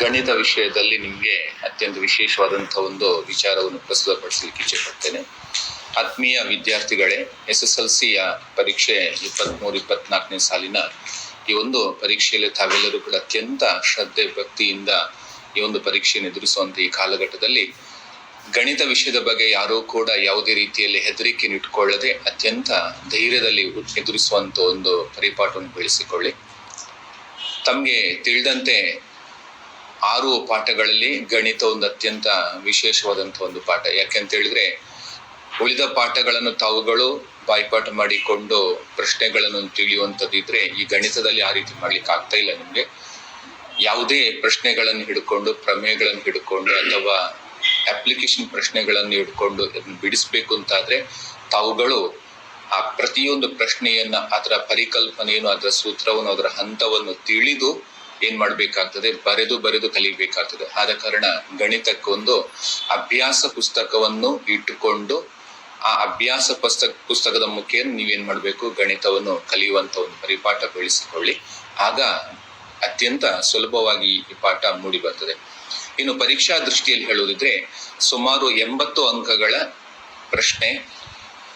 ಗಣಿತ ವಿಷಯದಲ್ಲಿ ನಿಮಗೆ ಅತ್ಯಂತ ವಿಶೇಷವಾದಂಥ ಒಂದು ವಿಚಾರವನ್ನು ಪ್ರಸ್ತುತಪಡಿಸಲಿಕ್ಕೆ ಇಚ್ಛೆ ಪಡ್ತೇನೆ ಆತ್ಮೀಯ ವಿದ್ಯಾರ್ಥಿಗಳೇ ಎಸ್ ಎಸ್ ಎಲ್ ಸಿಯ ಪರೀಕ್ಷೆ ಇಪ್ಪತ್ತ್ಮೂರು ಇಪ್ಪತ್ನಾಲ್ಕನೇ ಸಾಲಿನ ಈ ಒಂದು ಪರೀಕ್ಷೆಯಲ್ಲಿ ತಾವೆಲ್ಲರೂ ಕೂಡ ಅತ್ಯಂತ ಶ್ರದ್ಧೆ, ಭಕ್ತಿಯಿಂದ ಈ ಒಂದು ಪರೀಕ್ಷೆಯನ್ನು ಎದುರಿಸುವಂಥ ಈ ಕಾಲಘಟ್ಟದಲ್ಲಿ ಗಣಿತ ವಿಷಯದ ಬಗ್ಗೆ ಯಾರೂ ಕೂಡ ಯಾವುದೇ ರೀತಿಯಲ್ಲಿ ಹೆದರಿಕೆಯನ್ನು ಇಟ್ಕೊಳ್ಳದೆ ಅತ್ಯಂತ ಧೈರ್ಯದಲ್ಲಿ ಎದುರಿಸುವಂತ ಒಂದು ಪರಿಪಾಠವನ್ನು ಬೆಳೆಸಿಕೊಳ್ಳಿ. ತಮಗೆ ತಿಳಿದಂತೆ ಆರು ಪಾಠಗಳಲ್ಲಿ ಗಣಿತ ಒಂದು ಅತ್ಯಂತ ವಿಶೇಷವಾದಂಥ ಒಂದು ಪಾಠ. ಯಾಕೆಂತ ಹೇಳಿದ್ರೆ, ಉಳಿದ ಪಾಠಗಳನ್ನು ತಾವುಗಳು ಬಾಯ್ಪಾಠ ಮಾಡಿಕೊಂಡು ಪ್ರಶ್ನೆಗಳನ್ನು ತಿಳಿಯುವಂಥದ್ದಿದ್ರೆ ಈ ಗಣಿತದಲ್ಲಿ ಆ ರೀತಿ ಮಾಡ್ಲಿಕ್ಕೆ ಆಗ್ತಾ ಇಲ್ಲ ನಿಮಗೆ. ಯಾವುದೇ ಪ್ರಶ್ನೆಗಳನ್ನು ಹಿಡ್ಕೊಂಡು, ಪ್ರಮೇಯಗಳನ್ನು ಹಿಡ್ಕೊಂಡು ಅಥವಾ ಅಪ್ಲಿಕೇಶನ್ ಪ್ರಶ್ನೆಗಳನ್ನು ಹಿಡ್ಕೊಂಡು ಅದನ್ನು ಬಿಡಿಸ್ಬೇಕು ಅಂತಾದ್ರೆ ತಾವುಗಳು ಆ ಪ್ರತಿಯೊಂದು ಪ್ರಶ್ನೆಯನ್ನ, ಅದರ ಪರಿಕಲ್ಪನೆಯನ್ನು, ಅದರ ಸೂತ್ರವನ್ನು, ಅದರ ಹಂತವನ್ನು ತಿಳಿದು ಏನ್ ಮಾಡ್ಬೇಕಾಗ್ತದೆ? ಬರೆದು ಬರೆದು ಕಲಿಬೇಕಾಗ್ತದೆ. ಆದ ಕಾರಣ ಗಣಿತಕ್ಕೊಂದು ಅಭ್ಯಾಸ ಪುಸ್ತಕವನ್ನು ಇಟ್ಟುಕೊಂಡು ಆ ಅಭ್ಯಾಸ ಪುಸ್ತಕ, ಪುಸ್ತಕದ ಮುಖೇನ ನೀವೇನ್ ಮಾಡಬೇಕು? ಗಣಿತವನ್ನು ಕಲಿಯುವಂತ ಒಂದು ಪರಿಪಾಠ ಬೆಳೆಸಿಕೊಳ್ಳಿ. ಆಗ ಅತ್ಯಂತ ಸುಲಭವಾಗಿ ಈ ಪಾಠ ಮೂಡಿ ಬರ್ತದೆ. ಇನ್ನು ಪರೀಕ್ಷಾ ದೃಷ್ಟಿಯಲ್ಲಿ ಹೇಳುವುದಿದ್ರೆ ಸುಮಾರು ಎಂಬತ್ತು ಅಂಕಗಳ ಪ್ರಶ್ನೆ,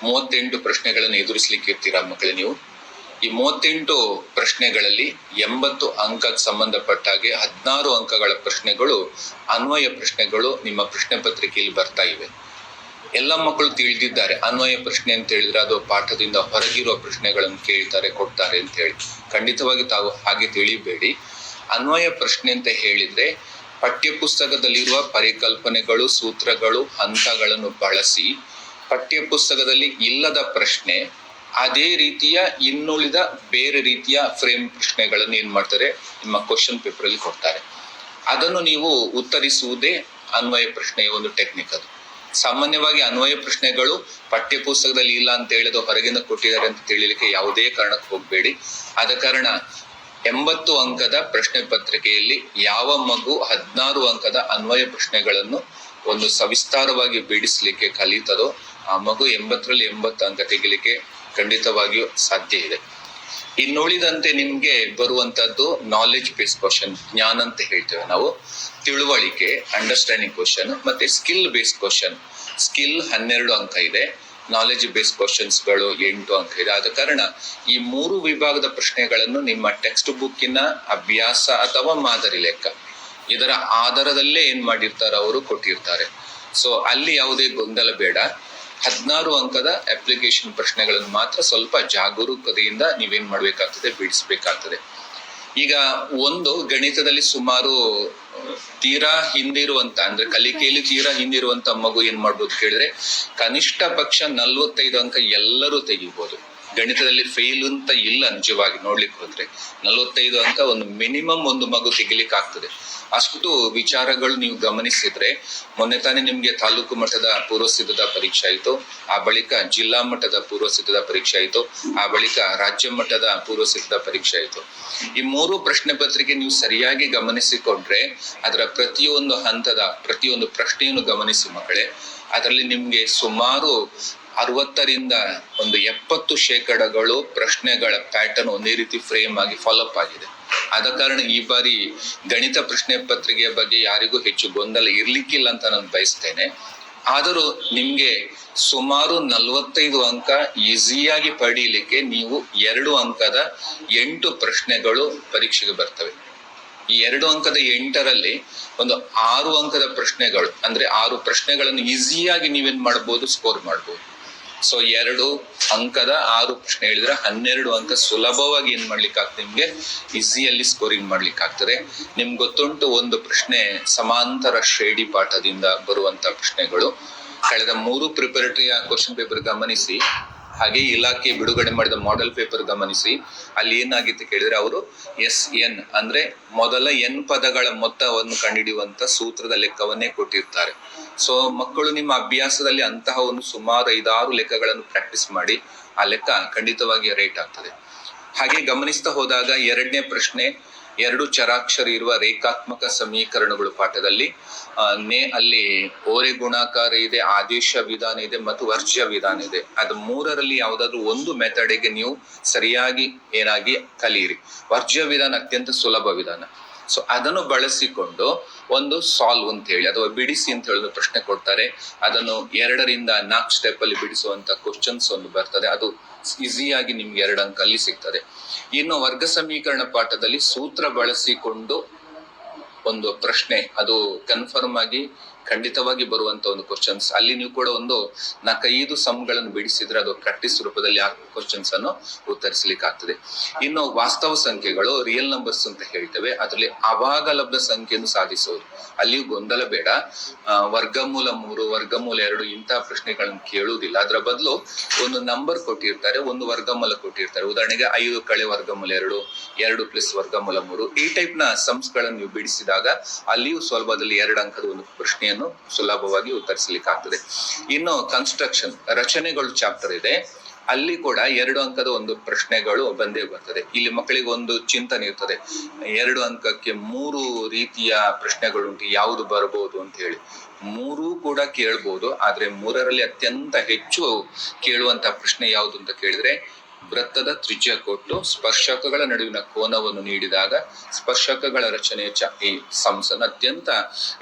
ಮೂವತ್ತೆಂಟು ಪ್ರಶ್ನೆಗಳನ್ನು ಎದುರಿಸಲಿಕ್ಕೆ ಇರ್ತೀರಾ ಮಕ್ಕಳೇ ನೀವು? ಈ ಮೂವತ್ತೆಂಟು ಪ್ರಶ್ನೆಗಳಲ್ಲಿ ಎಂಬತ್ತು ಅಂಕಕ್ಕೆ ಸಂಬಂಧಪಟ್ಟ ಹಾಗೆ ಹದಿನಾರು ಅಂಕಗಳ ಪ್ರಶ್ನೆಗಳು, ಅನ್ವಯ ಪ್ರಶ್ನೆಗಳು ನಿಮ್ಮ ಪ್ರಶ್ನೆ ಪತ್ರಿಕೆಯಲ್ಲಿ ಬರ್ತಾ ಇವೆ. ಎಲ್ಲ ಮಕ್ಕಳು ತಿಳಿದಿದ್ದಾರೆ, ಅನ್ವಯ ಪ್ರಶ್ನೆ ಅಂತ ಹೇಳಿದ್ರೆ ಅದು ಪಾಠದಿಂದ ಹೊರಗಿರುವ ಪ್ರಶ್ನೆಗಳನ್ನು ಕೇಳ್ತಾರೆ, ಕೊಡ್ತಾರೆ ಅಂತ ಹೇಳಿ. ಖಂಡಿತವಾಗಿ ತಾವು ಹಾಗೆ ತಿಳಿಬೇಡಿ. ಅನ್ವಯ ಪ್ರಶ್ನೆ ಅಂತ ಹೇಳಿದ್ರೆ ಪಠ್ಯಪುಸ್ತಕದಲ್ಲಿರುವ ಪರಿಕಲ್ಪನೆಗಳು, ಸೂತ್ರಗಳು, ಹಂತಗಳನ್ನು ಬಳಸಿ ಪಠ್ಯಪುಸ್ತಕದಲ್ಲಿ ಇಲ್ಲದ ಪ್ರಶ್ನೆ ಅದೇ ರೀತಿಯ ಇನ್ನುಳಿದ ಬೇರೆ ರೀತಿಯ ಫ್ರೇಮ್ ಪ್ರಶ್ನೆಗಳನ್ನು ಏನ್ ಮಾಡ್ತಾರೆ ನಿಮ್ಮ ಕ್ವಶನ್ ಪೇಪರ್ ಅಲ್ಲಿ ಕೊಡ್ತಾರೆ. ಅದನ್ನು ನೀವು ಉತ್ತರಿಸುವುದೇ ಅನ್ವಯ ಪ್ರಶ್ನೆಯ ಒಂದು ಟೆಕ್ನಿಕ್ ಅದು. ಸಾಮಾನ್ಯವಾಗಿ ಅನ್ವಯ ಪ್ರಶ್ನೆಗಳು ಪಠ್ಯಪುಸ್ತಕದಲ್ಲಿ ಇಲ್ಲ ಅಂತ ಹೇಳಿದ ಹೊರಗಿಂದ ಕೊಟ್ಟಿದ್ದಾರೆ ಅಂತ ತಿಳಿಲಿಕ್ಕೆ ಯಾವುದೇ ಕಾರಣಕ್ಕೆ ಹೋಗಬೇಡಿ. ಆದ ಕಾರಣ ಎಂಬತ್ತು ಅಂಕದ ಪ್ರಶ್ನೆ ಪತ್ರಿಕೆಯಲ್ಲಿ ಯಾವ ಮಗು ಹದಿನಾರು ಅಂಕದ ಅನ್ವಯ ಪ್ರಶ್ನೆಗಳನ್ನು ಒಂದು ಸವಿಸ್ತಾರವಾಗಿ ಬಿಡಿಸ್ಲಿಕ್ಕೆ ಕಲಿತದೋ ಆ ಮಗು ಎಂಬತ್ತರಲ್ಲಿ ಎಂಬತ್ತು ಅಂಕ ತೆಗಿಲಿಕ್ಕೆ ಖಂಡಿತವಾಗಿಯೂ ಸಾಧ್ಯ ಇದೆ. ಇನ್ನುಳಿದಂತೆ ನಿಮ್ಗೆ ಬರುವಂತದ್ದು ನಾಲೆಜ್ ಬೇಸ್ ಕ್ವಶನ್ ಜ್ಞಾನ ಅಂತ ಹೇಳ್ತೇವೆ ನಾವು. ತಿಳುವಳಿಕೆ ಅಂಡರ್ಸ್ಟ್ಯಾಂಡಿಂಗ್ ಕ್ವಶನ್ ಮತ್ತೆ ಸ್ಕಿಲ್ ಬೇಸ್ ಕ್ವಶನ್ ಸ್ಕಿಲ್ ಹನ್ನೆರಡು ಅಂಕ ಇದೆ. ನಾಲೆಜ್ ಬೇಸ್ ಕ್ವಶನ್ಸ್ಗಳು ಎಂಟು ಅಂಕ ಇದೆ. ಆದ ಕಾರಣ ಈ ಮೂರು ವಿಭಾಗದ ಪ್ರಶ್ನೆಗಳನ್ನು ನಿಮ್ಮ ಟೆಕ್ಸ್ಟ್ ಬುಕ್ಕಿನ ಅಭ್ಯಾಸ ಅಥವಾ ಮಾದರಿ ಲೆಕ್ಕ, ಇದರ ಆಧಾರದಲ್ಲೇ ಏನ್ ಮಾಡಿರ್ತಾರೆ ಅವರು ಕೊಟ್ಟಿರ್ತಾರೆ. ಸೊ ಅಲ್ಲಿ ಯಾವುದೇ ಗೊಂದಲ ಬೇಡ. ಹದಿನಾರು ಅಂಕದ ಅಪ್ಲಿಕೇಶನ್ ಪ್ರಶ್ನೆಗಳನ್ನು ಮಾತ್ರ ಸ್ವಲ್ಪ ಜಾಗರೂಕತೆಯಿಂದ ನೀವೇನ್ ಮಾಡ್ಬೇಕಾಗ್ತದೆ, ಬಿಡಿಸ್ಬೇಕಾಗ್ತದೆ. ಈಗ ಒಂದು ಗಣಿತದಲ್ಲಿ ಸುಮಾರು, ತೀರಾ ಹಿಂದಿರುವಂತ, ಅಂದ್ರೆ ಕಲಿಕೆಯಲ್ಲಿ ತೀರಾ ಹಿಂದಿರುವಂತ ಮಗು ಏನ್ ಮಾಡ್ಬೋದು ಕೇಳಿದ್ರೆ, ಕನಿಷ್ಠ ಪಕ್ಷ ನಲ್ವತ್ತೈದು ಅಂಕ ಎಲ್ಲರೂ ತೆಗಿಬಹುದು ಗಣಿತದಲ್ಲಿ ಫೇಲ್ ಅಂತ ಇಲ್ಲ ನಿಜವಾಗಿ ನೋಡ್ಲಿಕ್ಕೆ ಹೋದ್ರೆ. ನಲವತ್ತೈದು ಅಂಕ ಒಂದು ಮಿನಿಮಮ್ ಒಂದು ಮಗು ತೆಗಿಲಿಕ್ಕೆ ಆಗ್ತದೆ. ಅಷ್ಟು ವಿಚಾರಗಳು ನೀವು ಗಮನಿಸಿದ್ರೆ, ಮೊನ್ನೆ ತಾನೇ ನಿಮ್ಗೆ ತಾಲೂಕು ಮಟ್ಟದ ಪೂರ್ವ ಸಿದ್ಧತಾ ಪರೀಕ್ಷೆ ಆಯಿತು. ಆ ಬಳಿಕ ಜಿಲ್ಲಾ ಮಟ್ಟದ ಪೂರ್ವ ಸಿದ್ಧತಾ ಪರೀಕ್ಷೆ ಆಯಿತು. ಆ ಬಳಿಕ ರಾಜ್ಯ ಮಟ್ಟದ ಪೂರ್ವ ಸಿದ್ಧತಾ ಪರೀಕ್ಷೆ ಆಯಿತು. ಈ ಮೂರು ಪ್ರಶ್ನೆ ಪತ್ರಿಕೆ ನೀವು ಸರಿಯಾಗಿ ಗಮನಿಸಿಕೊಂಡ್ರೆ, ಅದರ ಪ್ರತಿಯೊಂದು ಹಂತದ, ಪ್ರತಿಯೊಂದು ಪ್ರಶ್ನೆಯನ್ನು ಗಮನಿಸಿ ಮಕ್ಕಳೇ ಅದರಲ್ಲಿ ನಿಮ್ಗೆ ಸುಮಾರು ಅರವತ್ತರಿಂದ ಒಂದು ಎಪ್ಪತ್ತು ಶೇಕಡಗಳು ಪ್ರಶ್ನೆಗಳ ಪ್ಯಾಟರ್ನ್ ಒಂದೇ ರೀತಿ ಫ್ರೇಮ್ ಆಗಿ ಫಾಲೋಅಪ್ ಆಗಿದೆ. ಆದ ಕಾರಣ ಈ ಬಾರಿ ಗಣಿತ ಪ್ರಶ್ನೆ ಪತ್ರಿಕೆಯ ಬಗ್ಗೆ ಯಾರಿಗೂ ಹೆಚ್ಚು ಗೊಂದಲ ಇರ್ಲಿಕ್ಕಿಲ್ಲ ಅಂತ ನಾನು ಬಯಸ್ತೇನೆ. ಆದರೂ ನಿಮ್ಗೆ ಸುಮಾರು ನಲವತ್ತೈದು ಅಂಕ ಈಸಿಯಾಗಿ ಪಡೀಲಿಕ್ಕೆ ನೀವು ಎರಡು ಅಂಕದ ಎಂಟು ಪ್ರಶ್ನೆಗಳು ಪರೀಕ್ಷೆಗೆ ಬರ್ತವೆ. ಈ ಎರಡು ಅಂಕದ ಎಂಟರಲ್ಲಿ ಒಂದು ಆರು ಅಂಕದ ಪ್ರಶ್ನೆಗಳು, ಅಂದ್ರೆ ಆರು ಪ್ರಶ್ನೆಗಳನ್ನು ಈಸಿಯಾಗಿ ನೀವೇನ್ ಮಾಡ್ಬೋದು ಸ್ಕೋರ್ ಮಾಡ್ಬೋದು. ಸೊ ಎರಡು ಅಂಕದ ಆರು ಪ್ರಶ್ನೆ ಹೇಳಿದ್ರೆ ಹನ್ನೆರಡು ಅಂಕ ಸುಲಭವಾಗಿ ಏನ್ ಮಾಡ್ಲಿಕ್ಕೆ ಆಗ್ತದೆ ನಿಮ್ಗೆ? ಈಸಿಯಲ್ಲಿ ಸ್ಕೋರಿಂಗ್ ಮಾಡ್ಲಿಕ್ಕೆ ಆಗ್ತದೆ ನಿಮ್ಗೆ ಗೊತ್ತುಂಟು ಒಂದು ಪ್ರಶ್ನೆ ಸಮಾಂತರ ಶ್ರೇಣಿ ಪಾಠದಿಂದ ಬರುವಂತ ಪ್ರಶ್ನೆಗಳು. ಕಳೆದ ಮೂರು ಪ್ರಿಪರೇಟರಿ ಕ್ವಶನ್ ಪೇಪರ್ ಗಮನಿಸಿ. ಹಾಗೆ ಇಲಾಖೆ ಬಿಡುಗಡೆ ಮಾಡಿದ ಮಾಡೆಲ್ ಪೇಪರ್ ಗಮನಿಸಿ. ಅಲ್ಲಿ ಏನಾಗಿತ್ತು ಕೇಳಿದ್ರೆ ಅವರು ಎಸ್ ಎನ್ ಅಂದ್ರೆ ಮೊದಲ ಎನ್ ಪದಗಳ ಮೊತ್ತವನ್ನು ಕಂಡುಹಿಡಿಯುವಂತ ಸೂತ್ರದ ಲೆಕ್ಕವನ್ನೇ ಕೊಟ್ಟಿರ್ತಾರೆ. ಸೊ ಮಕ್ಕಳು ನಿಮ್ಮ ಅಭ್ಯಾಸದಲ್ಲಿ ಅಂತಹ ಒಂದು ಸುಮಾರು ಐದಾರು ಲೆಕ್ಕಗಳನ್ನು ಪ್ರಾಕ್ಟೀಸ್ ಮಾಡಿ, ಆ ಲೆಕ್ಕ ಖಂಡಿತವಾಗಿ ರೇಟ್ ಆಗ್ತದೆ. ಹಾಗೆ ಗಮನಿಸ್ತಾ ಹೋದಾಗ ಎರಡನೇ ಪ್ರಶ್ನೆ, ಎರಡು ಚರಾಕ್ಷರ ಇರುವ ರೇಖಾತ್ಮಕ ಸಮೀಕರಣಗಳು ಪಾಠದಲ್ಲಿ ನೇ ಅಲ್ಲಿ ಓರೆ ಗುಣಾಕಾರ ಇದೆ, ಆದೇಶ ವಿಧಾನ ಇದೆ ಮತ್ತು ವರ್ಜ್ಯ ವಿಧಾನ ಇದೆ. ಅದು ಮೂರರಲ್ಲಿ ಯಾವುದಾದ್ರೂ ಒಂದು ಮೆಥಡಿಗೆ ನೀವು ಸರಿಯಾಗಿ ಏನಾಗಿ ಕಲಿಯಿರಿ. ವರ್ಜ್ಯ ವಿಧಾನ ಅತ್ಯಂತ ಸುಲಭ ವಿಧಾನ. ಸೊ ಅದನ್ನು ಬಳಸಿಕೊಂಡು ಒಂದು ಸಾಲ್ವ್ ಅಂತ ಹೇಳಿ, ಅಥವಾ ಬಿಡಿಸಿ ಅಂತ ಹೇಳಿ ಪ್ರಶ್ನೆ ಕೊಡ್ತಾರೆ. ಅದನ್ನು ಎರಡರಿಂದ ನಾಲ್ಕು ಸ್ಟೆಪ್ ಅಲ್ಲಿ ಬಿಡಿಸುವಂತ ಕ್ವಶನ್ಸ್ ಒಂದು ಬರ್ತದೆ. ಅದು ಈಸಿಯಾಗಿ ನಿಮ್ಗೆ ಎರಡು ಅಂಕ ಅಲ್ಲಿ ಸಿಗ್ತದೆ. ಇನ್ನು ವರ್ಗ ಸಮೀಕರಣ ಪಾಠದಲ್ಲಿ ಸೂತ್ರ ಬಳಸಿಕೊಂಡು ಒಂದು ಪ್ರಶ್ನೆ. ಅದು ಕನ್ಫರ್ಮ್ ಆಗಿ ಖಂಡಿತವಾಗಿ ಬರುವಂತ ಒಂದು ಕ್ವಶನ್ಸ್ ಅಲ್ಲಿ ನೀವು ಕೂಡ ಒಂದು ನಾಲ್ಕೈದು ಸಮ್ಗಳನ್ನು ಬಿಡಿಸಿದ್ರೆ ಅದು ಪ್ರಾಕ್ಟೀಸ್ ರೂಪದಲ್ಲಿ ಆ ಕ್ವಶನ್ಸ್ ಅನ್ನು ಉತ್ತರಿಸಲಿಕ್ಕೆ ಆಗ್ತದೆ ಇನ್ನು ವಾಸ್ತವ ಸಂಖ್ಯೆಗಳು ರಿಯಲ್ ನಂಬರ್ಸ್ ಅಂತ ಹೇಳ್ತೇವೆ. ಅದರಲ್ಲಿ ಲಭ್ಯ ಸಂಖ್ಯೆಯನ್ನು ಸಾಧಿಸೋದು ಅಲ್ಲಿಯೂ ಗೊಂದಲ ಬೇಡ. ವರ್ಗಮೂಲ ಮೂರು, ವರ್ಗಮೂಲ ಎರಡು ಇಂತಹ ಪ್ರಶ್ನೆಗಳನ್ನು ಕೇಳುವುದಿಲ್ಲ. ಅದರ ಬದಲು ಒಂದು ನಂಬರ್ ಕೊಟ್ಟಿರ್ತಾರೆ, ಒಂದು ವರ್ಗಮೂಲ ಕೊಟ್ಟಿರ್ತಾರೆ. ಉದಾಹರಣೆಗೆ ಐದು ಕಳೆ ವರ್ಗಮೂಲ ಎರಡು ಎರಡು ಪ್ಲಸ್ ವರ್ಗಮೂಲ ಮೂರು ಈ ಟೈಪ್ನ ಸಮ್ಸ್ ನೀವು ನೀವು ಬಿಡಿಸಿದಾಗ ಅಲ್ಲಿಯೂ ಸ್ವಲ್ಪದಲ್ಲಿ ಎರಡು ಅಂಕದ ಒಂದು ಪ್ರಶ್ನೆಯನ್ನು ಸುಲಭವಾಗಿ ಉತ್ತರಿಸಲಿಕ್ಕೆ ಆಗ್ತದೆ ಇನ್ನು ಕನ್ಸ್ಟ್ರಕ್ಷನ್ ರಚನೆಗಳು ಚಾಪ್ಟರ್ ಇದೆ. ಅಲ್ಲಿ ಕೂಡ ಎರಡು ಅಂಕದ ಒಂದು ಪ್ರಶ್ನೆಗಳು ಬಂದೇ ಬರ್ತದೆ. ಇಲ್ಲಿ ಮಕ್ಕಳಿಗೆ ಒಂದು ಚಿಂತನೆ ಇರ್ತದೆ. ಎರಡು ಅಂಕಕ್ಕೆ ಮೂರು ರೀತಿಯ ಪ್ರಶ್ನೆಗಳುಂಟು, ಯಾವುದು ಬರಬಹುದು ಅಂತ ಹೇಳಿ. ಮೂರೂ ಕೂಡ ಕೇಳ್ಬೋದು, ಆದ್ರೆ ಮೂರರಲ್ಲಿ ಅತ್ಯಂತ ಹೆಚ್ಚು ಕೇಳುವಂತ ಪ್ರಶ್ನೆ ಯಾವುದು ಅಂತ ಕೇಳಿದ್ರೆ ವೃತ್ತದ ತ್ರಿಜ್ಯ ಕೊಟ್ಟು ಸ್ಪರ್ಶಕಗಳ ನಡುವಿನ ಕೋನವನ್ನು ನೀಡಿದಾಗ ಸ್ಪರ್ಶಕಗಳ ರಚನೆಯ ಚ ಈ ಸಂಸನ್ ಅತ್ಯಂತ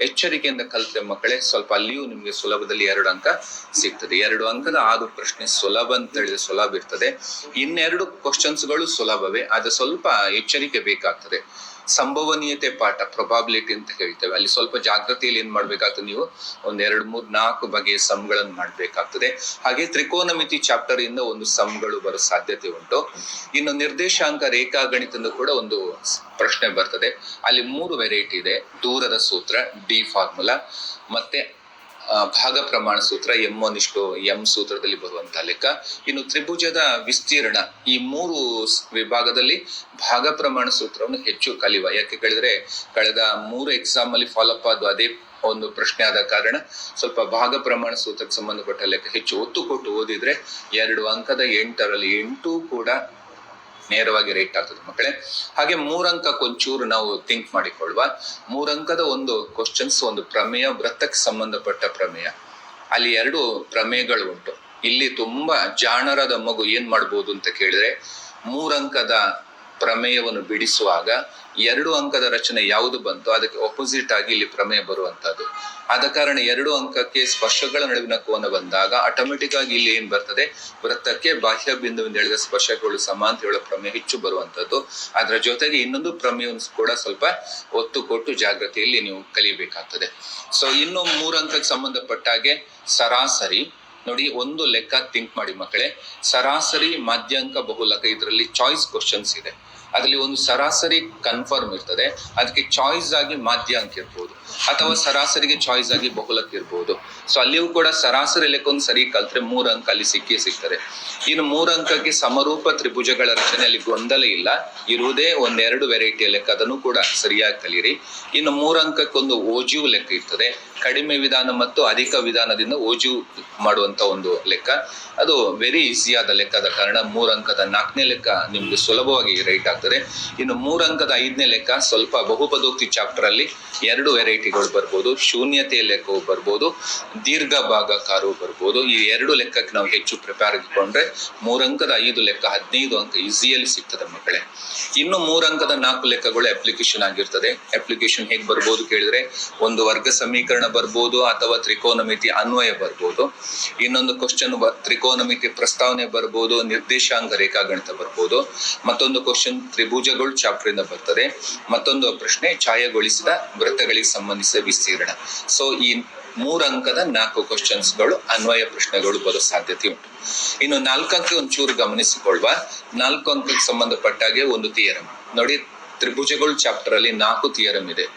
ಎಚ್ಚರಿಕೆಯಿಂದ ಕಲಿತ ಮಕ್ಕಳೇ ಸ್ವಲ್ಪ ಅಲ್ಲಿಯೂ ನಿಮಗೆ ಸುಲಭದಲ್ಲಿ ಎರಡು ಅಂಕ ಸಿಗ್ತದೆ. ಎರಡು ಅಂಕದ ಆರು ಪ್ರಶ್ನೆ ಸುಲಭ ಅಂತ ಹೇಳಿದ್ರೆ ಸುಲಭ ಇರ್ತದೆ. ಇನ್ನೆರಡು ಕ್ವಶನ್ಸ್ಗಳು ಸುಲಭವೇ, ಆದ್ರೆ ಸ್ವಲ್ಪ ಎಚ್ಚರಿಕೆ ಬೇಕಾಗ್ತದೆ. ಸಂಭವನೀಯತೆ ಪಾಠ ಪ್ರೊಬಾಬಿಲಿಟಿ ಅಂತ ಹೇಳ್ತೇವೆ. ಅಲ್ಲಿ ಸ್ವಲ್ಪ ಜಾಗೃತಿಯಲ್ಲಿ ಏನ್ ಮಾಡ್ಬೇಕಾಗ್ತದೆ ನೀವು? ಒಂದ್ ಎರಡ್, ಮೂರ್, ನಾಲ್ಕು ಬಗೆಯ ಸಮ್ಗಳನ್ನು ಮಾಡ್ಬೇಕಾಗ್ತದೆ. ಹಾಗೆ ತ್ರಿಕೋನಮಿತಿ ಚಾಪ್ಟರ್ ಇಂದ ಒಂದು ಸಮ್ಗಳು ಬರೋ ಸಾಧ್ಯತೆ ಉಂಟು. ಇನ್ನು ನಿರ್ದೇಶಾಂಕ ರೇಖಾಗಣಿತದ ಕೂಡ ಒಂದು ಪ್ರಶ್ನೆ ಬರ್ತದೆ. ಅಲ್ಲಿ ಮೂರು ವೆರೈಟಿ ಇದೆ. ದೂರದ ಸೂತ್ರ ಡಿ ಫಾರ್ಮುಲಾ ಮತ್ತೆ ಭಾಗ ಪ್ರಮಾಣ ಸೂತ್ರ ಎಂ ಒನ್ ಇಷ್ಟು ಎಂ ಸೂತ್ರದಲ್ಲಿ ಬರುವಂತಹ ಲೆಕ್ಕ. ಇನ್ನು ತ್ರಿಭುಜದ ವಿಸ್ತೀರ್ಣ ಈ ಮೂರು ವಿಭಾಗದಲ್ಲಿ ಭಾಗ ಪ್ರಮಾಣ ಸೂತ್ರವನ್ನು ಹೆಚ್ಚು ಕಲಿವ ಯಾಕೆ ಕೇಳಿದ್ರೆ ಕಳೆದ ಮೂರು ಎಕ್ಸಾಮ್ ಅಲ್ಲಿ ಫಾಲೋಅಪ್ ಆದ ಅದೇ ಒಂದು ಪ್ರಶ್ನೆ ಆದ ಕಾರಣ ಸ್ವಲ್ಪ ಭಾಗ ಪ್ರಮಾಣ ಸೂತ್ರಕ್ಕೆ ಸಂಬಂಧಪಟ್ಟ ಲೆಕ್ಕ ಹೆಚ್ಚು ಒತ್ತು ಕೊಟ್ಟು ಓದಿದ್ರೆ ಎರಡು ಅಂಕದ ಎಂಟರಲ್ಲಿ ಎಂಟು ಕೂಡ ನೇರವಾಗಿ ರೇಟ್ ಆಗ್ತದೆ ಮಕ್ಕಳೇ. ಹಾಗೆ ಮೂರಂಕಕ್ಕೆ ಕೊಂಚೂರು ನಾವು ಥಿಂಕ್ ಮಾಡಿಕೊಳ್ಳುವ. ಮೂರಂಕದ ಒಂದು ಕ್ವಶನ್ಸ್ ಒಂದು ಪ್ರಮೇಯ, ವೃತ್ತಕ್ಕೆ ಸಂಬಂಧಪಟ್ಟ ಪ್ರಮೇಯ. ಅಲ್ಲಿ ಎರಡು ಪ್ರಮೇಯಗಳು ಉಂಟು. ಇಲ್ಲಿ ತುಂಬಾ ಜಾಣರದ ಮಗು ಏನ್ ಮಾಡ್ಬೋದು ಅಂತ ಕೇಳಿದ್ರೆ, ಮೂರಂಕದ ಪ್ರಮೇಯವನ್ನು ಬಿಡಿಸುವಾಗ ಎರಡು ಅಂಕದ ರಚನೆ ಯಾವುದು ಬಂತು, ಅದಕ್ಕೆ ಅಪೋಸಿಟ್ ಆಗಿ ಇಲ್ಲಿ ಪ್ರಮೇಯ ಬರುವಂತದ್ದು ಆದ ಕಾರಣ ಎರಡು ಅಂಕಕ್ಕೆ ಸ್ಪರ್ಶಗಳ ನಡುವಿನ ಕೋನ ಬಂದಾಗ ಆಟೋಮೆಟಿಕ್ ಆಗಿ ಇಲ್ಲಿ ಏನ್ ಬರ್ತದೆ? ವೃತ್ತಕ್ಕೆ ಬಾಹ್ಯ ಬಿಂದುವಿಂದ ಎಳೆದ ಸ್ಪರ್ಶಗಳು ಸಮ ಅಂತ ಹೇಳೋ ಪ್ರಮೇಯ ಹೆಚ್ಚು ಬರುವಂತದ್ದು. ಅದರ ಜೊತೆಗೆ ಇನ್ನೊಂದು ಪ್ರಮೇಯವನ್ನು ಕೂಡ ಸ್ವಲ್ಪ ಒತ್ತು ಕೊಟ್ಟು ಜಾಗೃತಿಯಲ್ಲಿ ನೀವು ಕಲಿಬೇಕಾಗ್ತದೆ. ಸೊ ಇನ್ನು ಮೂರು ಅಂಕಕ್ಕೆ ಸಂಬಂಧಪಟ್ಟ ಹಾಗೆ ಸರಾಸರಿ. ನೋಡಿ, ಒಂದು ಲೆಕ್ಕ ಥಿಂಕ್ ಮಾಡಿ ಮಕ್ಕಳೇ. ಸರಾಸರಿ, ಮಾಧ್ಯಾಂಕ, ಬಹುಲಕ, ಇದರಲ್ಲಿ ಚಾಯ್ಸ್ ಕ್ವಶನ್ಸ್ ಇದೆ. ಅದರಲ್ಲಿ ಒಂದು ಸರಾಸರಿ ಕನ್ಫರ್ಮ್ ಇರ್ತದೆ. ಅದಕ್ಕೆ ಚಾಯ್ಸ್ ಆಗಿ ಮಾಧ್ಯ ಅಂಕ ಇರ್ಬೋದು. ಅಥವಾ ಸರಾಸರಿಗೆ ಚಾಯ್ಸ್ ಆಗಿ ಬಹುಲಕ್ ಇರ್ಬೋದು. ಸೊ ಅಲ್ಲಿಯೂ ಕೂಡ ಸರಾಸರಿ ಲೆಕ್ಕೊಂದು ಸರಿ ಕಲ್ತ್ರೆ ಮೂರು ಅಂಕ ಅಲ್ಲಿ ಸಿಕ್ಕೇ ಸಿಗ್ತದೆ. ಇನ್ನು ಮೂರು ಅಂಕಕ್ಕೆ ಸಮರೂಪ ತ್ರಿಭುಜಗಳ ರಚನೆ ಅಲ್ಲಿ ಗೊಂದಲ ಇಲ್ಲ. ಇರುವುದೇ ಒಂದೆರಡು ವೆರೈಟಿಯ ಲೆಕ್ಕ. ಅದನ್ನು ಕೂಡ ಸರಿಯಾಗಿ ಕಲಿಯಿರಿ ಇನ್ನು ಮೂರು ಅಂಕಕ್ಕೊಂದು ಓಜು ಲೆಕ್ಕ ಇರ್ತದೆ. ಕಡಿಮೆ ವಿಧಾನ ಮತ್ತು ಅಧಿಕ ವಿಧಾನದಿಂದ ಓಜು ಮಾಡುವಂತ ಒಂದು ಲೆಕ್ಕ. ಅದು ವೆರಿ ಈಸಿಯಾದ ಲೆಕ್ಕದ ಕಾರಣ ಮೂರು ಅಂಕದ ನಾಲ್ಕನೇ ಲೆಕ್ಕ ನಿಮ್ಗೆ ಸುಲಭವಾಗಿ ರೈಟ್ ಆಗ್ತದೆ. ಇನ್ನು ಮೂರಂಕದ ಐದನೇ ಲೆಕ್ಕ ಸ್ವಲ್ಪ ಬಹುಪದೋಕ್ತಿ ಚಾಪ್ಟರ್ ಅಲ್ಲಿ ಎರಡು ವೆರೈಟಿಗಳು ಬರ್ಬೋದು. ಶೂನ್ಯತೆಯ ಲೆಕ್ಕವು ಬರ್ಬೋದು. ದೀರ್ಘ ಭಾಗಕಾರವು ಬರ್ಬೋದು. ಈ ಎರಡು ಲೆಕ್ಕಕ್ಕೆ ನಾವು ಹೆಚ್ಚು ಪ್ರಿಪೇರ್ ಆಗಿಕೊಂಡ್ರೆ ಮೂರಂಕದ ಐದು ಲೆಕ್ಕ ಹದಿನೈದು ಅಂಕ ಈಸಿಯಲ್ಲಿ ಸಿಗ್ತದೆ ಮಕ್ಕಳೇ. ಇನ್ನು ಮೂರಂಕದ ನಾಲ್ಕು ಲೆಕ್ಕಗಳು ಅಪ್ಲಿಕೇಶನ್ ಆಗಿರ್ತದೆ. ಅಪ್ಲಿಕೇಶನ್ ಹೇಗೆ ಬರ್ಬೋದು ಕೇಳಿದ್ರೆ ಒಂದು ವರ್ಗ ಸಮೀಕರಣ ಬರ್ಬೋದು ಅಥವಾ ತ್ರಿಕೋನಮಿತಿ ಅನ್ವಯ ಬರ್ಬೋದು. ಇನ್ನೊಂದು ಕ್ವಶನ್ ತ್ರಿಕೋನಮಿತಿ ಪ್ರಸ್ತಾವನೆ ಬರ್ಬೋದು, ನಿರ್ದೇಶಾಂಗ ರೇಖಾಗಣಿತ ಬರ್ಬೋದು. ಮತ್ತೊಂದು ಕ್ವಶನ್ ತ್ರಿಭುಜಗಳು ಚಾಪ್ಟರ್ ಇಂದ ಬರ್ತದೆ. ಮತ್ತೊಂದು ಪ್ರಶ್ನೆ, ಛಾಯಗೊಳಿಸಿದ ವೃತ್ತಗಳಿಗೆ ಸಂಬಂಧಿಸಿದ ವಿಸ್ತೀರ್ಣ. ಸೊ ಈ ಮೂರು ಅಂಕದ ನಾಲ್ಕು ಕ್ವಶನ್ಸ್ಗಳು ಅನ್ವಯ ಪ್ರಶ್ನೆಗಳು ಬರೋ ಸಾಧ್ಯತೆ ಉಂಟು. ಇನ್ನು ನಾಲ್ಕು ಅಂಕ ಒಂಚೂರು ಗಮನಿಸಿಕೊಳ್ಳುವ. ನಾಲ್ಕು ಅಂಕಕ್ಕೆ ಸಂಬಂಧಪಟ್ಟಾಗೆ ಒಂದು ಥಿಯರಮ್ ನೋಡಿ, ತ್ರಿಭುಜಗಳು ಚಾಪ್ಟರ್ ಅಲ್ಲಿ ನಾಲ್ಕು ಥಿಯರಮ್ ಇದೆ.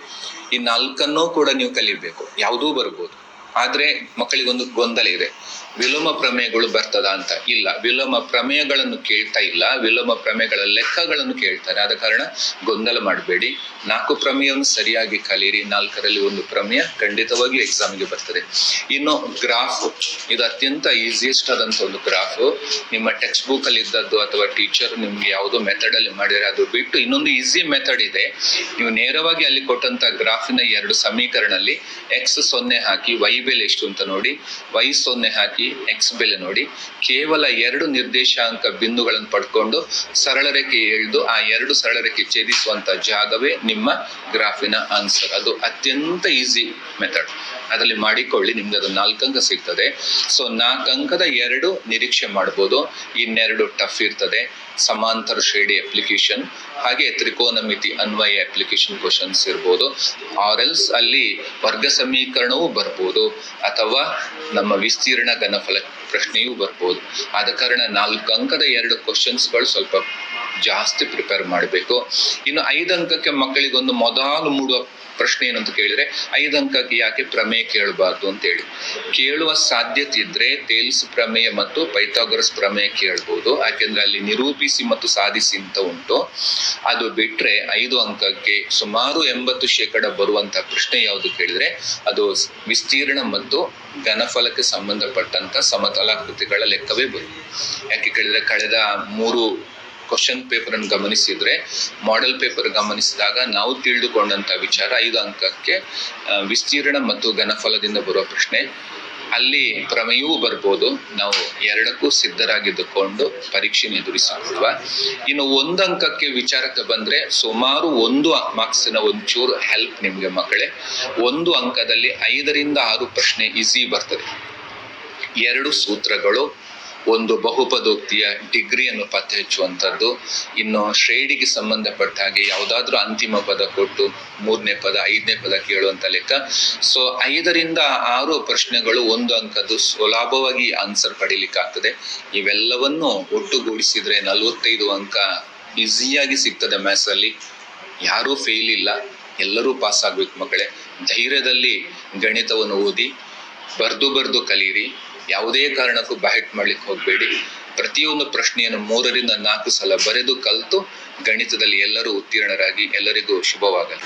ಈ ನಾಲ್ಕನ್ನೂ ಕೂಡ ನೀವು ಕಲಿಬೇಕು. ಯಾವುದೂ ಬರ್ಬೋದು. ಆದ್ರೆ, ಮಕ್ಕಳಿಗೊಂದು ಗೊಂದಲ ಇದೆ. ವಿಲೋಮ ಪ್ರಮೇಯಗಳು ಬರ್ತದ ಅಂತ ಇಲ್ಲ. ವಿಲೋಮ ಪ್ರಮೇಯಗಳನ್ನು ಕೇಳ್ತಾ ಇಲ್ಲ. ವಿಲೋಮ ಪ್ರಮೇಯಗಳ ಲೆಕ್ಕಗಳನ್ನು ಕೇಳ್ತಾರೆ. ಆದ ಕಾರಣ ಗೊಂದಲ ಮಾಡಬೇಡಿ. ನಾಲ್ಕು ಪ್ರಮೇಯವನ್ನು ಸರಿಯಾಗಿ ಕಲಿಯಿರಿ. ನಾಲ್ಕರಲ್ಲಿ ಒಂದು ಪ್ರಮೇಯ ಖಂಡಿತವಾಗಿಯೂ ಎಕ್ಸಾಮ್ಗೆ ಬರ್ತದೆ. ಇನ್ನು ಗ್ರಾಫ್. ಇದು ಅತ್ಯಂತ ಈಸಿಯೆಸ್ಟ್ ಆದಂತ ಒಂದು ಗ್ರಾಫ್. ನಿಮ್ಮ ಟೆಕ್ಸ್ಟ್ ಬುಕ್ ಅಲ್ಲಿ ಇದ್ದದ್ದು ಅಥವಾ ಟೀಚರ್ ನಿಮ್ಗೆ ಯಾವುದೋ ಮೆಥಡ್ ಅಲ್ಲಿ ಮಾಡಿದ್ರೆ ಅದು ಬಿಟ್ಟು ಇನ್ನೊಂದು ಈಸಿ ಮೆಥಡ್ ಇದೆ. ನೀವು ನೇರವಾಗಿ ಅಲ್ಲಿ ಕೊಟ್ಟಂತ ಗ್ರಾಫಿನ ಎರಡು ಸಮೀಕರಣದಲ್ಲಿ ಎಕ್ಸ್ ಸೊನ್ನೆ ಹಾಕಿ ವೈ ಬೆಲೆ ಎಷ್ಟು ಅಂತ ನೋಡಿ. ವೈ ಸೊನ್ನೆ ಹಾಕಿ ಎಕ್ಸ್ ಬೆಲೆ ನೋಡಿ, ಕೇವಲ ಎರಡು ನಿರ್ದೇಶಾಂಕ ಬಿಂದುಗಳನ್ನು ಪಡ್ಕೊಂಡು ಸರಳ ರೇಖೆ ಎಳೆದು ಆ ಎರಡು ಸರಳ ರೇಖೆ ಛೇದಿಸುವಂತ ಜಾಗವೇ ನಿಮ್ಮ ಗ್ರಾಫಿನ ಆನ್ಸರ್ ಅದು ಅತ್ಯಂತ ಈಸಿ ಮೆಥಡ್ ಅದರಲ್ಲಿ ಮಾಡಿಕೊಳ್ಳಿ, ನಿಮ್ಗೆ ಅದು ನಾಲ್ಕು ಅಂಕ ಸಿಗ್ತದೆ. ಸೊ ನಾಲ್ಕು ಅಂಕದ ಎರಡು ನಿರೀಕ್ಷೆ ಮಾಡ್ಬೋದು. ಇನ್ನೆರಡು ಟಫ್ ಇರ್ತದೆ. ಸಮಾಂತರ ಶ್ರೇಣಿ ಅಪ್ಲಿಕೇಶನ್ ಹಾಗೆ ತ್ರಿಕೋನಮಿತಿ ಅನ್ವಯ ಅಪ್ಲಿಕೇಶನ್ ಕ್ವಶನ್ಸ್ ಇರ್ಬೋದು. ಆರ್ ಎಲ್ಸ್ ಅಲ್ಲಿ ವರ್ಗ ಸಮೀಕರಣವೂ ಬರ್ಬೋದು. ಅಥವಾ ನಮ್ಮ ವಿಸ್ತೀರ್ಣ ಘನಫಲ ಪ್ರಶ್ನೆಯೂ ಬರ್ಬೋದು. ಆದ ಕಾರಣ ನಾಲ್ಕು ಅಂಕದ ಎರಡು ಕ್ವಶನ್ಸ್ಗಳು ಸ್ವಲ್ಪ ಜಾಸ್ತಿ ಪ್ರಿಪೇರ್ ಮಾಡಬೇಕು. ಇನ್ನು ಐದು ಅಂಕಕ್ಕೆ ಮಕ್ಕಳಿಗೊಂದು ಮೊದಲು ಮೂಡುವ ಪ್ರಶ್ನೆ ಏನಂತ ಕೇಳಿದ್ರೆ, ಐದು ಅಂಕಕ್ಕೆ ಯಾಕೆ ಪ್ರಮೇಯ ಕೇಳಬಾರ್ದು ಅಂತ ಹೇಳಿ. ಕೇಳುವ ಸಾಧ್ಯತೆ ಇದ್ರೆ ತೇಲ್ಸ್ ಪ್ರಮೇಯ ಮತ್ತು ಪೈಥಾಗರಸ್ ಪ್ರಮೇಯ ಕೇಳ್ಬೋದು. ಯಾಕೆಂದ್ರೆ ಅಲ್ಲಿ ನಿರೂಪಿಸಿ ಮತ್ತು ಸಾಧಿಸಿ ಅಂತ ಉಂಟು. ಅದು ಬಿಟ್ರೆ ಐದು ಅಂಕಕ್ಕೆ ಸುಮಾರು ಎಂಬತ್ತು ಶೇಕಡ ಬರುವಂತಹ ಪ್ರಶ್ನೆ ಯಾವುದು ಕೇಳಿದ್ರೆ, ಅದು ವಿಸ್ತೀರ್ಣ ಮತ್ತು ಘನಫಲಕ್ಕೆ ಸಂಬಂಧಪಟ್ಟಂತ ಸಮತಲಾಕೃತಿಗಳ ಲೆಕ್ಕವೇ ಬರುತ್ತೆ. ಯಾಕೆ ಕೇಳಿದ್ರೆ, ಕಳೆದ ಮೂರು ಕ್ವಶನ್ ಪೇಪರ್ ಅನ್ನು ಗಮನಿಸಿದ್ರೆ ಮಾಡೆಲ್ ಪೇಪರ್ ಗಮನಿಸಿದಾಗ ನಾವು ತಿಳಿದುಕೊಂಡಂತ ವಿಚಾರ ಐದು ಅಂಕಕ್ಕೆ ವಿಸ್ತೀರ್ಣ ಮತ್ತು ಘನಫಲದಿಂದ ಬರುವ ಪ್ರಶ್ನೆ. ಅಲ್ಲಿ ಪ್ರಮೇಯವೂ ಬರ್ಬೋದು. ನಾವು ಎರಡಕ್ಕೂ ಸಿದ್ಧರಾಗಿದ್ದುಕೊಂಡು ಪರೀಕ್ಷೆನ ಎದುರಿಸಿಕೊಳ್ಳುವ. ಇನ್ನು ಒಂದು ಅಂಕಕ್ಕೆ ವಿಚಾರಕ್ಕೆ ಬಂದ್ರೆ, ಸುಮಾರು ಒಂದು ಮಾರ್ಕ್ಸಿನ ಒಂಚೂರು ಹೆಲ್ಪ್ ನಿಮಗೆ ಮಕ್ಕಳೇ. ಒಂದು ಅಂಕದಲ್ಲಿ ಐದರಿಂದ ಆರು ಪ್ರಶ್ನೆ ಈಸಿ ಬರ್ತದೆ. ಎರಡು ಸೂತ್ರಗಳು ಒಂದು ಬಹುಪದೋಕ್ತಿಯ ಡಿಗ್ರಿಯನ್ನು ಪತ್ತೆ ಹಚ್ಚುವಂಥದ್ದು ಇನ್ನು ಶ್ರೇಣಿಗೆ ಸಂಬಂಧಪಟ್ಟ ಹಾಗೆ ಯಾವುದಾದ್ರೂ ಅಂತಿಮ ಪದ ಕೊಟ್ಟು ಮೂರನೇ ಪದ, ಐದನೇ ಪದ ಕೇಳುವಂತ ಲೆಕ್ಕ. ಸೊ ಐದರಿಂದ ಆರು ಪ್ರಶ್ನೆಗಳು ಒಂದು ಅಂಕದ್ದು ಸುಲಭವಾಗಿ ಆನ್ಸರ್ ಪಡೀಲಿಕ್ಕಾಗ್ತದೆ. ಇವೆಲ್ಲವನ್ನು ಒಟ್ಟುಗೂಡಿಸಿದ್ರೆ ನಲವತ್ತೈದು ಅಂಕ ಈಸಿಯಾಗಿ ಸಿಗ್ತದೆ ಮ್ಯಾಥ್ಸಲ್ಲಿ ಯಾರೂ ಫೇಲ್ ಇಲ್ಲ. ಎಲ್ಲರೂ ಪಾಸ್ ಆಗ್ಬೇಕು ಮಕ್ಕಳೇ. ಧೈರ್ಯದಲ್ಲಿ ಗಣಿತವನ್ನು ಓದಿ, ಬರ್ದು ಬರ್ದು ಕಲೀರಿ. ಯಾವುದೇ ಕಾರಣಕ್ಕೂ ಬ್ಯಾಟ್ ಮಾಡ್ಲಿಕ್ಕೆ ಹೋಗಬೇಡಿ. ಪ್ರತಿಯೊಂದು ಪ್ರಶ್ನೆಯನ್ನು ಮೂರರಿಂದ ನಾಲ್ಕು ಸಲ ಬರೆದು ಕಲಿತು, ಗಣಿತದಲ್ಲಿ ಎಲ್ಲರೂ ಉತ್ತೀರ್ಣರಾಗಿ ಎಲ್ಲರಿಗೂ ಶುಭವಾಗಲಿ.